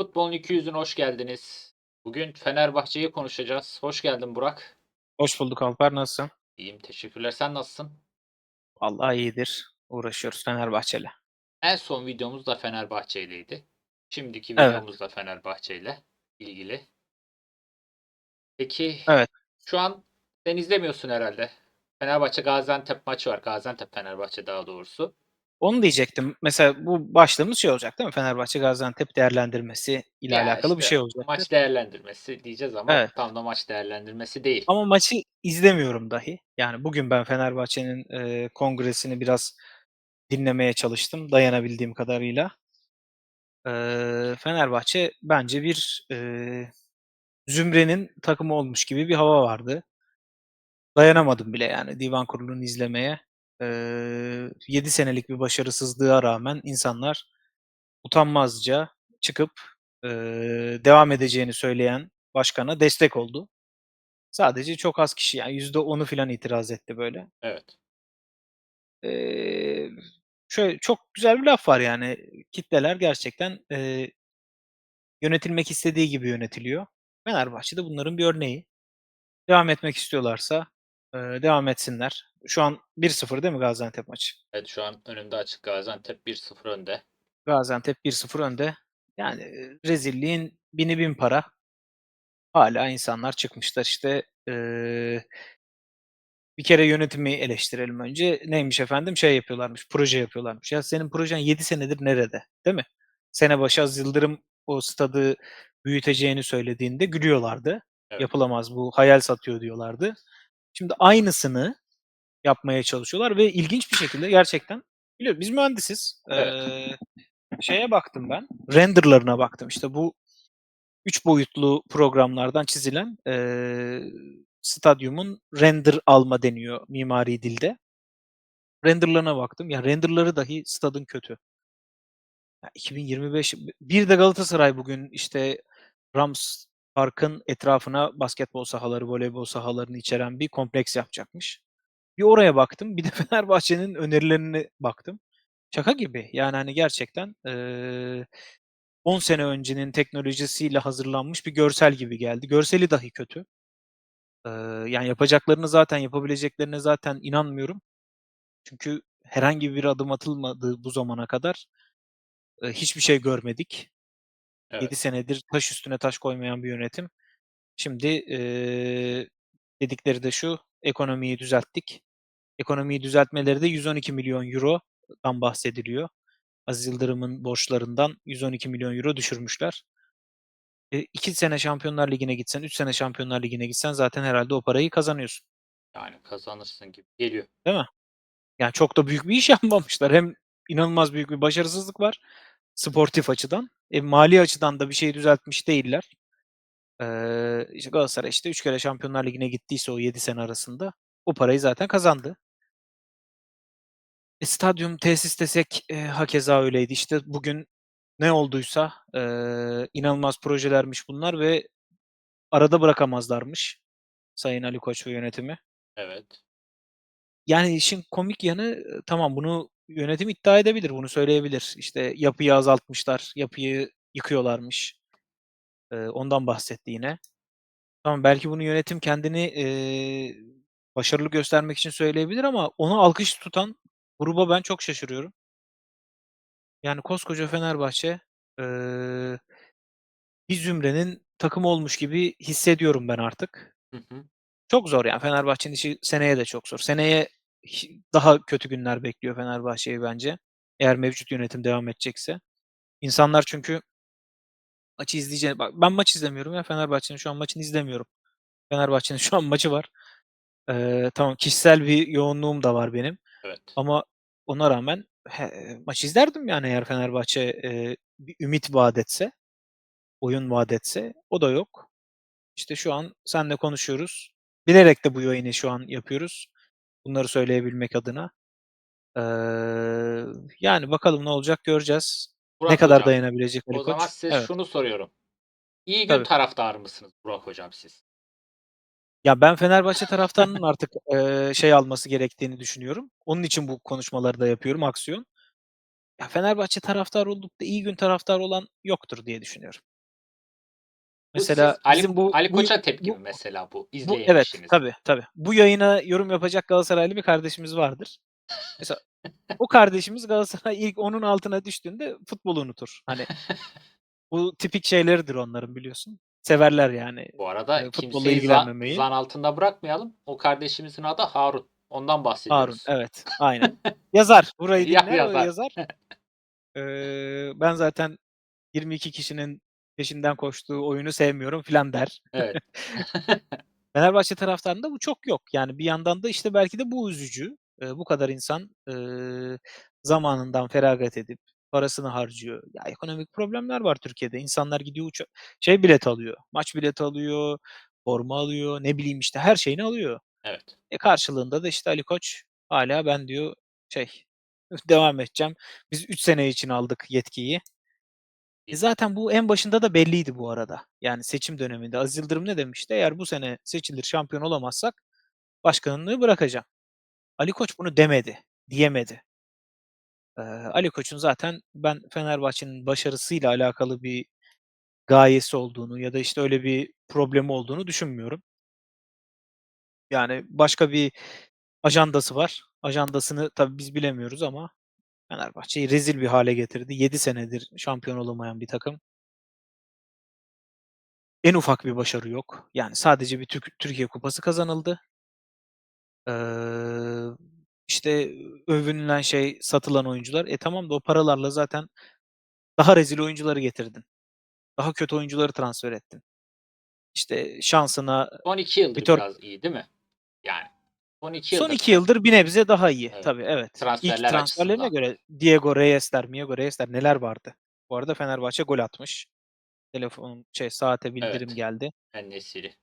Futbolun 200'üne hoş geldiniz. Bugün Fenerbahçe'yi konuşacağız. Hoş geldin Burak. Hoş bulduk Alper, nasılsın? İyiyim, teşekkürler. Sen nasılsın? Vallahi iyidir. Uğraşıyoruz Fenerbahçe'yle. En son videomuz da Fenerbahçe'yleydi. Şimdiki Evet. videomuz da Fenerbahçe'yle ilgili. Peki Evet. şu an sen izlemiyorsun herhalde. Fenerbahçe Gaziantep maçı var. Gaziantep Fenerbahçe daha doğrusu. Onu diyecektim. Mesela bu başlığımız şey olacak değil mi? Fenerbahçe Gaziantep değerlendirmesi ile Ya alakalı bir işte şey olacak. maç değerlendirmesi diyeceğiz ama Evet. tam da maç değerlendirmesi değil. Ama maçı izlemiyorum dahi. Yani bugün ben Fenerbahçe'nin eee, kongresini biraz dinlemeye çalıştım dayanabildiğim kadarıyla. Eee, Fenerbahçe bence bir eee, zümrenin takımı olmuş gibi bir hava vardı. Dayanamadım bile yani divan kurulunu izlemeye. Eee 7 senelik bir başarısızlığa rağmen insanlar utanmazca çıkıp devam edeceğini söyleyen başkana destek oldu. Sadece çok az kişi yani %10'u filan itiraz etti böyle. Evet. Eee, şöyle çok güzel bir laf var yani kitleler gerçekten eee yönetilmek istediği gibi yönetiliyor. Fenerbahçe de bunların bir örneği. Devam etmek istiyorlarsa eee, devam etsinler. Şu an 1-0 değil mi Gaziantep maçı? Evet şu an önümde açık Gaziantep 1-0 önde. Gaziantep 1-0 önde. Yani rezilliğin bini bin para. Hâlâ insanlar çıkmışlar işte eee bir kere yönetimi eleştirelim önce. Neymiş efendim? Şey yapıyorlarmış, proje yapıyorlarmış. Ya senin projen 7 senedir nerede? Değil mi? Sene başı Aziz Yıldırım o stadı büyüteceğini söylediğinde gülüyorlardı. Evet. Yapılamaz bu, hayal satıyor diyorlardı. Şimdi aynısını yapmaya çalışıyorlar ve ilginç bir şekilde gerçekten biliyorum biz mühendisiz. Evet. Eee, şeye baktım ben, render'larına baktım. İşte bu 3 boyutlu programlardan çizilen eee, stadyumun render alma deniyor mimari dilde. Render'larına baktım. Ya render'ları dahi stadın kötü. Ya 2025 b bir de Galatasaray bugün işte Rams Park'ın etrafına basketbol sahaları, voleybol sahalarını içeren bir kompleks yapacakmış. Bir oraya baktım, bir de Fenerbahçe'nin önerilerine baktım. Şaka gibi. Yani, hani, gerçekten, eee, 10 sene öncenin teknolojisiyle hazırlanmış bir görsel gibi geldi. Görseli dahi kötü. Eee, yani yapacaklarını zaten, yapabileceklerine zaten inanmıyorum. Çünkü herhangi bir adım atılmadı bu zamana kadar. Eee, hiçbir şey görmedik. 7 Evet. senedir taş üstüne taş koymayan bir yönetim. Şimdi, eee, dedikleri de şu, ekonomiyi düzelttik. Ekonomiyi düzeltmeleri de €112.000.000'dan bahsediliyor. Aziz Yıldırım'ın borçlarından €112.000.000 düşürmüşler. E, 2 sene Şampiyonlar Ligi'ne gitsen, 3 sene Şampiyonlar Ligi'ne gitsen zaten herhâlde o parayı kazanıyorsun. Yani kazanırsın gibi geliyor. Değil mi? Yani çok da büyük bir iş yapmamışlar. Hem inanılmaz büyük bir başarısızlık var sportif açıdan. E, mali açıdan da bir şeyi düzeltmiş değiller. Eee, işte Galatasaray işte 3 kere Şampiyonlar Ligi'ne gittiyse o 7 sene arasında o parayı zaten kazandı. E, stadyum, tesis desek, eee, hakeza öyleydi. İşte bugün ne olduysa, eee, inanılmaz projelermiş bunlar ve arada bırakamazlarmış Sayın Ali Koç ve yönetimi. Evet. Yani işin komik yanı, ııı, tamam bunu yönetim iddia edebilir, bunu söyleyebilir. İşte yapıyı azaltmışlar, yapıyı yıkıyorlarmış. Eee, ondan bahsetti yine. Tamam, belki bunu yönetim kendini, eee, başarılı göstermek için söyleyebilir ama onu alkış tutan gruba ben çok şaşırıyorum. Yani koskoca Fenerbahçe, eee bir zümrenin takımı olmuş gibi hissediyorum ben artık. Hı hı. Çok zor yani Fenerbahçe'nin işi seneye de çok zor. Seneye daha kötü günler bekliyor Fenerbahçe'yi bence eğer mevcut yönetim devam edecekse. İnsanlar çünkü maçı izleyeceğine bak ben maç izlemiyorum ya, Fenerbahçe'nin şu an maçını izlemiyorum. Fenerbahçe'nin şu an maçı var. Eee, tamam kişisel bir yoğunluğum da var benim Evet. ama ona rağmen he maç izlerdim yani eğer Fenerbahçe, eee, bir ümit vaat etse, oyun vaat etse. O da yok. İşte şu an seninle konuşuyoruz. Bilerek de bu yayını şu an yapıyoruz. Bunları söyleyebilmek adına. Eee, yani bakalım ne olacak göreceğiz. Ne Burak kadar hocam, dayanabilecek Ali o zaman size Evet. şunu soruyorum. İyi gün Tabii. taraftarı mısınız Burak hocam siz? Ya ben Fenerbahçe taraftarının artık, eee, şey alması gerektiğini düşünüyorum. Onun için bu konuşmaları da yapıyorum, aksiyon. Ya Fenerbahçe taraftarı olup da iyi gün taraftarı olan yoktur diye düşünüyorum. Mesela siz Ali, bizim bu Ali bu Koç'a tepki bu mi mesela bu bu izleyen evet işiniz? tabii tabii. Bu yayına yorum yapacak Galatasaraylı bir kardeşimiz vardır. Mesela o kardeşimiz Galatasaray ilk onun altına düştüğünde futbolu unutur. Hani bu tipik şeyleridir onların biliyorsun. Severler yani Bu arada e, futbolla kimseyi zan, ilgilenmemeyi. zan altında bırakmayalım. O kardeşimizin adı Harun. Ondan Harun bahsediyoruz. evet aynen. Yazar. Burayı Ya- dinler o yazar. yazar. Ee, ben zaten 22 kişinin peşinden koştuğu oyunu sevmiyorum filan der. Evet. Fenerbahçe taraftarında bu çok yok. Yani bir yandan da işte belki de bu üzücü. Eee, bu kadar insan, eee, zamanından feragat edip parasını harcıyor. Ya, ekonomik problemler var Türkiye'de. İnsanlar gidiyor uça şey bileti alıyor, maç bileti alıyor, forma alıyor, ne bileyim, işte, her şeyini alıyor. evet. E, karşılığında da, işte, Ali Koç hâlâ ben diyor şey, devam edeceğim. Biz 3 sene için aldık yetkiyi. E, zaten bu en başında da belliydi bu arada. Yani seçim döneminde Aziz Yıldırım ne demişti? Eğer bu sene seçilir, şampiyon olamazsak başkanlığı bırakacağım. Ali Koç bunu demedi, diyemedi. Eee, Ali Koç'un zaten ben Fenerbahçe'nin başarısıyla alakalı bir gayesi olduğunu ya da, işte, öyle bir problemi olduğunu düşünmüyorum. Yani başka bir ajandası var. Ajandasını tabii biz bilemiyoruz ama Fenerbahçe'yi rezil bir hâle getirdi. 7 senedir şampiyon olamayan bir takım. En ufak bir başarı yok. Yani sadece bir Türk Türkiye Kupası kazanıldı. Eee, işte, övünülen şey satılan oyuncular. E, tamam da o paralarla zaten daha rezil oyuncuları getirdin. Daha kötü oyuncuları transfer ettin. İşte, şansına Son 2 yıldır Vitor biraz iyi değil mi? Yani. Son 2 Son yıldır 2 yıldır bir nebze daha iyi. Evet. Tabii, evet. İlk Transferler transferlerine açısından. göre Diego Reyes'ler, Miego Reyes'ler neler vardı. Bu arada Fenerbahçe gol atmış. Telefon şey, saate bildirim Evet. geldi. En-Nesyri.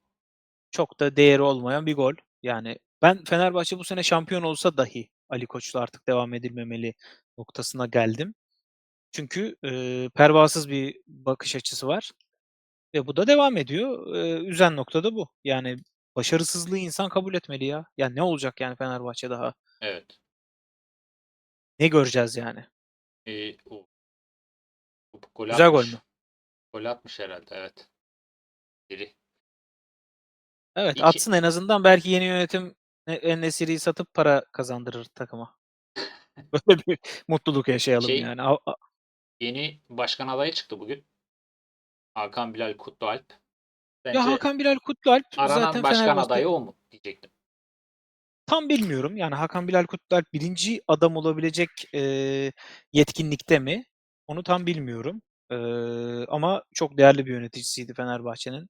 Çok da değeri olmayan bir gol. Yani ben Fenerbahçe bu sene şampiyon olsa dahi Ali Koç'la artık devam edilmemeli noktasına geldim. Çünkü, eee, pervasız bir bakış açısı var ve bu da devam ediyor. Eee, üzen nokta da bu. Yani başarısızlığı insan kabul etmeli ya. Ya ne olacak yani Fenerbahçe daha? Evet. Ne göreceğiz yani? Eee, o bu gol Güzel gol atmış. mü? Gol atmış herhâlde, evet. Biri. Evet, İki atsın en azından belki yeni yönetim e En-Nesyri'yi satıp para kazandırır takıma. Böyle bir mutluluk yaşayalım Şey yani. A a Yeni başkan adayı çıktı bugün. Hakan Bilal Kutlualp. Ya Bence Hakan Bilal Kutlualp aranan zaten başkan Fenerbahçe adayı o mu diyecektim. Tam bilmiyorum. Yani Hakan Bilal Kutlualp 1'inci adam olabilecek, eee, yetkinlikte mi? Onu tam bilmiyorum. Eee, ama çok değerli bir yöneticisiydi Fenerbahçe'nin.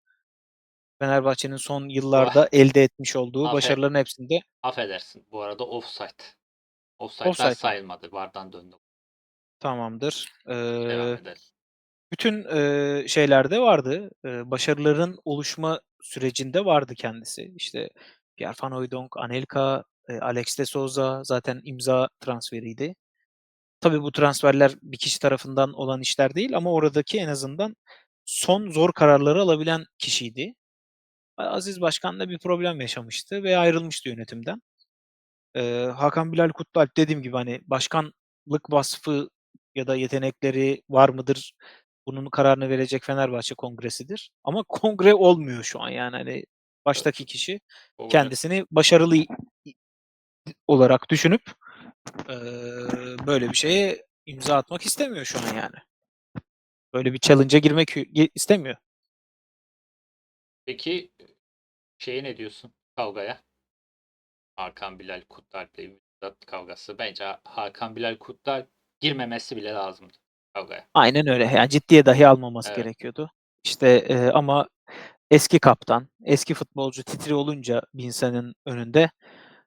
Fenerbahçe'nin son yıllarda elde etmiş olduğu Affe başarıların hepsinde affedersin. Bu arada offside. Offside'lar Offside sayılmadı. VAR'dan döndü. Tamamdır. Devam Eee, edelim. Bütün, eee, şeylerde vardı. Eee, başarıların oluşma sürecinde vardı kendisi. İşte Pierre Van Hooijdonk, Anelka, eee, Alex de Souza zaten imza transferiydi. Tabii bu transferler bir kişi tarafından olan işler değil ama oradaki en azından son zor kararları alabilen kişiydi. A Aziz Başkan'la bir problem yaşamıştı ve ayrılmıştı yönetimden. Eee, Hakan Bilal Kutlualp dediğim gibi, hani, başkanlık vasfı ya da yetenekleri var mıdır? Bunun kararını verecek Fenerbahçe Kongresi'dir. Ama kongre olmuyor şu an yani, hani, baştaki kişi kendisini başarılı olarak düşünüp, eee, böyle bir şeye imza atmak istemiyor şu an yani. Böyle bir challenge'a girmek gi istemiyor. Peki, şeye ne diyorsun? Kavgaya? Hakan Bilal Ümit Özdağ kavgası. Bence Ha Hakan Bilal Kutlualp girmemesi bile lazımdı kavgaya. Aynen öyle. Yani ciddiye dahi almaması Evet. gerekiyordu. İşte, eee, ama eski kaptan, eski futbolcu titri olunca bir insanın önünde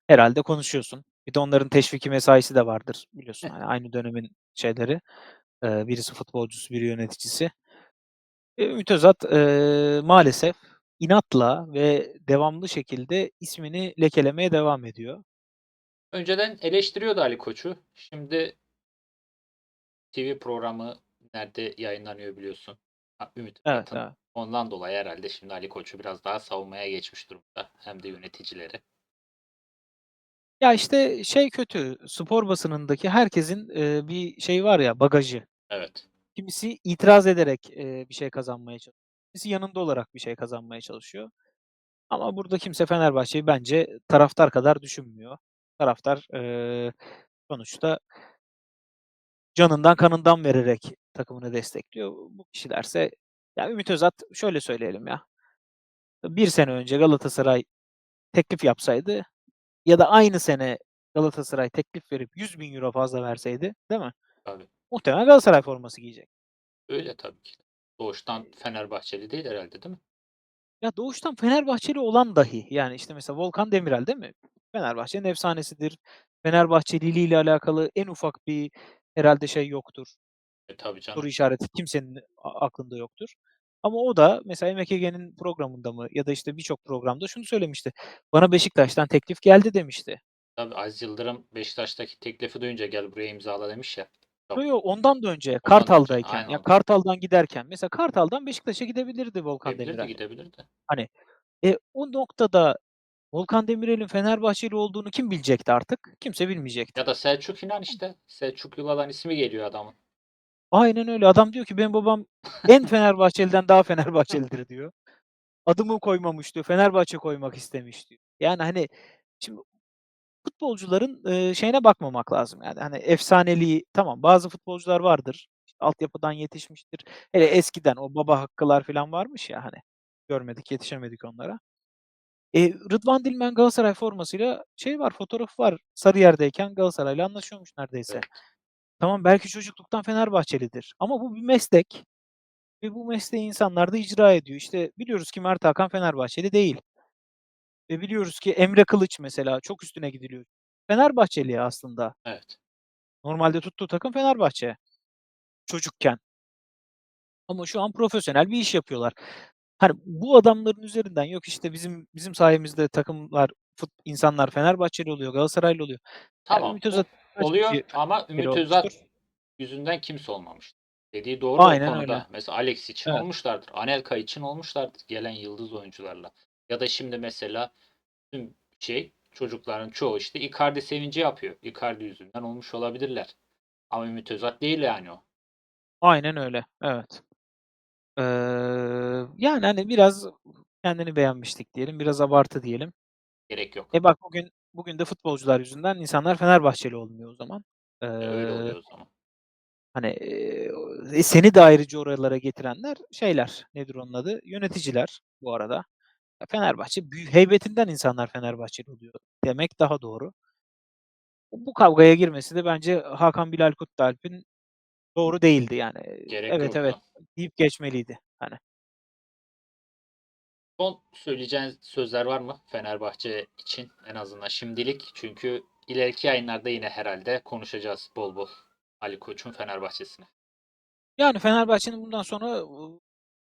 herhâlde konuşuyorsun. Bir de onların teşviki mesaisi de vardır biliyorsun. Hani, aynı dönemin şeyleri. Eee, birisi futbolcusu, biri yöneticisi. Eee, Ümit Özat, eee, maalesef inatla ve devamlı şekilde ismini lekelemeye devam ediyor. Önceden eleştiriyordu Ali Koç'u. Şimdi TV programı nerede yayınlanıyor biliyorsun. Ha, Ümit Evet, evet. Ondan dolayı herhâlde şimdi Ali Koç'u biraz daha savunmaya geçmiş durumda. Hem de yöneticileri. Ya, işte, şey kötü, spor basınındaki herkesin, eee, bir şeyi var ya, bagajı. Evet. Kimisi itiraz ederek, eee, bir şey kazanmaya çalış Birisi yanında olarak bir şey kazanmaya çalışıyor. Ama burada kimse Fenerbahçe'yi bence taraftar kadar düşünmüyor. Taraftar, eee, sonuçta canından kanından vererek takımını destekliyor. Bu kişilerse ya Ümit Özat şöyle söyleyelim ya. 1 sene önce Galatasaray teklif yapsaydı ya da aynı sene Galatasaray teklif verip €100.000 fazla verseydi, değil mi? Tabii. Muhtemelen Galatasaray forması giyecek. Öyle tabii ki. Doğuştan Fenerbahçeli değil herhâlde, değil mi? Ya doğuştan Fenerbahçeli olan dahi, yani, işte, mesela Volkan Demirel, değil mi? Fenerbahçe'nin efsanesidir. Fenerbahçeliliğiyle alakalı en ufak bir herhâlde şey yoktur. E, tabii canım. Soru işareti kimsenin aklında yoktur. Ama o da mesela MKG'nin programında mı ya da, işte, birçok programda şunu söylemişti. "Bana Beşiktaş'tan teklif geldi." demişti. Tabii, Aziz Yıldırım Beşiktaş'taki teklifi duyunca "Gel buraya imzala." demiş ya. Yo, yo, ondan da önce Ondan önce, Kartal'dayken, aynen ya o. Kartal'dan giderken mesela Kartal'dan Beşiktaş'a gidebilirdi Volkan Gidebilirdi, Demirel. gidebilirdi. Hani, e, o noktada Volkan Demirel'in Fenerbahçeli olduğunu kim bilecekti artık? Kimse bilmeyecekti. Ya da Selçuk İnan işte. Selçuk Yuva'dan ismi geliyor adamın. Aynen öyle. Adam diyor ki "Benim babam en Fenerbahçeliden daha Fenerbahçelidir." diyor. "Adımı koymamış." diyor. "Fenerbahçe koymak istemiş." diyor. Yani, hani, şimdi futbolcuların, eee, şeyine bakmamak lazım. Yani, hani, efsaneliği tamam bazı futbolcular vardır. İşte, altyapıdan yetişmiştir. Hele eskiden o Baba Hakkılar filan varmış ya, hani, görmedik, yetişemedik onlara. Eee, Rıdvan Dilmen Galatasaray formasıyla şey var, fotoğrafı var. Sarıyer'deyken Galatasaray'la anlaşıyormuş neredeyse. Evet. Tamam, belki çocukluktan Fenerbahçelidir ama bu bir meslek ve bu mesleği insanlar da icra ediyor. İşte, biliyoruz ki Mert Hakan Fenerbahçeli değil. Ve biliyoruz ki Emre Kılıç mesela çok üstüne gidiliyor. Fenerbahçeli aslında. Evet. Normalde tuttuğu takım Fenerbahçe çocukken. Ama şu an profesyonel bir iş yapıyorlar. Hani, bu adamların üzerinden yok, işte, bizim bizim sayemizde takımlar, fut insanlar Fenerbahçeli oluyor, Galatasaraylı oluyor. Tamam, Ümit bu Özat oluyor ama Ümit Özat olmuştur? yüzünden kimse olmamış. Dediği doğru o Aynen konuda. öyle. Mesela Alex için Evet. olmuşlardır. Anelka için olmuşlardır gelen yıldız oyuncularla. Ya da şimdi mesela tüm şey, çocukların çoğu, işte, Icardi sevinci yapıyor. Icardi yüzünden olmuş olabilirler. Ama Ümit Özat değil yani o. Aynen öyle. Evet. Eee, yani, hani, biraz kendini beğenmişlik diyelim, biraz abartı diyelim. Gerek yok. E, bak bugün bugün de futbolcular yüzünden insanlar Fenerbahçeli olmuyor o zaman. E, öyle Eee oluyor o zaman. Hani, eee, e, seni de ayrıca oralara getirenler şeyler, nedir onun adı? Yöneticiler bu arada. Ya, Fenerbahçe büyü heybetinden insanlar Fenerbahçeli oluyor demek daha doğru. Bu kavgaya girmesi de bence Hakan Bilal Kutlualp'in doğru değildi yani. Gerek Evet, evet yoktu. deyip geçmeliydi hani. Son söyleyeceğin sözler var mı Fenerbahçe için en azından şimdilik? Çünkü ileriki yayınlarda yine herhâlde konuşacağız bol bol Ali Koç'un Fenerbahçe'sini. Yani Fenerbahçe'nin bundan sonra, ııı,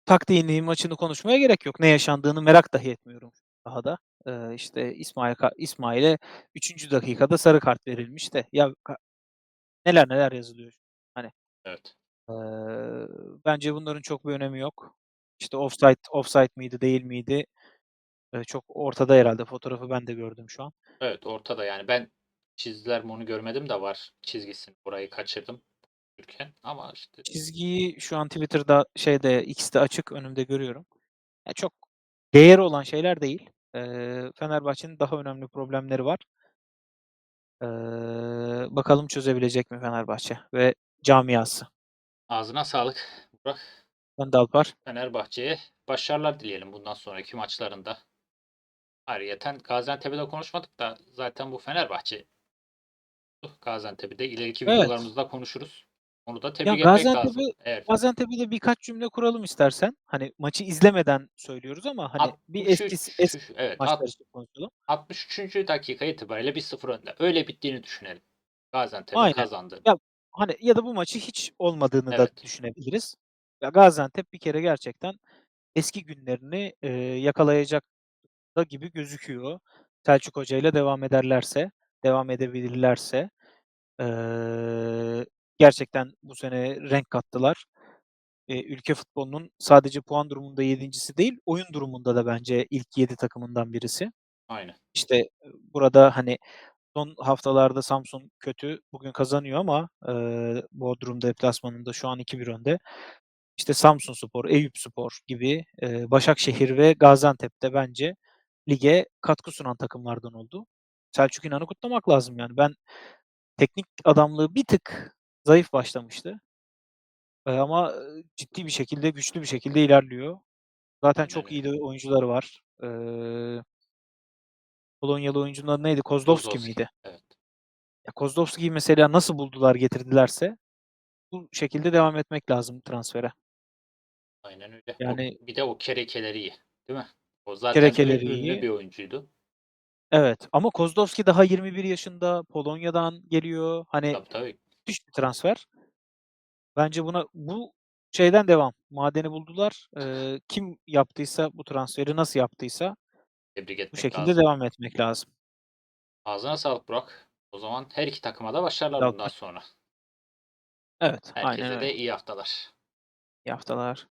taktiğini, maçını konuşmaya gerek yok. Ne yaşandığını merak dahi etmiyorum sahada. Eee, işte, İsmail İsmail'e 3. dakikada sarı kart verilmiş de ya neler neler yazılıyor. Hani, Evet. eee, bence bunların çok bir önemi yok. İşte, offside offside miydi, değil miydi? Çok ortada herhâlde. Fotoğrafı ben de gördüm şu an. Evet, ortada yani. Ben çizdiler mi onu görmedim de var çizgisini. Orayı kaçırdım görürken ama işte Çizgiyi şu an Twitter'da, şeyde, X'te açık önümde görüyorum. Ya, çok değeri olan şeyler değil. Fenerbahçe'nin daha önemli problemleri var. Bakalım çözebilecek mi Fenerbahçe ve camiası? Ağzına sağlık Burak. Ben de Alpar. Fenerbahçe'ye başarılar dileyelim bundan sonraki maçlarında. Ayrıyeten Gaziantep'de de konuşmadık da zaten bu Fenerbahçe Gaziantep'i de ileriki Evet. videolarımızda konuşuruz. Onu da Ya, tebrik etmek lazım. Gaziantep'i Eğer Gaziantep'e de birkaç cümle kuralım istersen. Hani, maçı izlemeden söylüyoruz ama, hani, bir eski eski 63 evet, maçlar alt için konuşalım. 63. dakika itibariyle 1-0 önde. Öyle bittiğini düşünelim. Gaziantep'in Aynen. kazandığını. Ya, hani, ya da bu maçı hiç olmadığını da Evet. düşünebiliriz. Ya, Gaziantep bir kere gerçekten eski günlerini, eee, yakalayacak da gibi gözüküyor. Selçuk Hoca'yla devam ederlerse, devam edebilirlerse. Eee, gerçekten bu sene renk kattılar. Eee, ülke futbolunun sadece puan durumunda 7'ncisi değil, oyun durumunda da bence ilk 7 takımından birisi. Aynen. İşte, burada, hani, son haftalarda Samsun kötü, bugün kazanıyor ama, eee, Bodrum deplasmanında şu an 2-1 önde. İşte Samsunspor, Eyüpspor gibi eee, Başakşehir ve Gaziantep'te bence lige katkı sunan takımlardan oldu. Selçuk İnan'ı kutlamak lazım yani. Ben teknik adamlığı bir tık zayıf başlamıştı. Eee, ama, ciddi bir şekilde, güçlü bir şekilde ilerliyor. Zaten çok iyi de oyuncuları var. Eee Polonyalı oyuncunun adı neydi? Kozlowski Kozlowski. miydi? Evet. Ya Kozlowski'yi mesela nasıl buldular, getirdilerse bu şekilde devam etmek lazım transfere. Aynen öyle. O Yani bir de o kerekeleri iyi, değil mi? O zaten ü Kerekeleri ünlü iyi. bir oyuncuydu. Evet ama Kozlowski daha 21 yaşında. Polonya'dan geliyor. Hani Tabii, tabii. müthiş bir transfer. Bence buna bu şeyden devam. Madeni buldular. Eee, kim yaptıysa bu transferi, nasıl yaptıysa Tebrik bu etmek şekilde lazım. devam etmek lazım. Ağzına sağlık Burak. O zaman her 2 takıma da başarılar bundan sonra. Evet, aynen Herkese öyle. de iyi haftalar. İyi haftalar.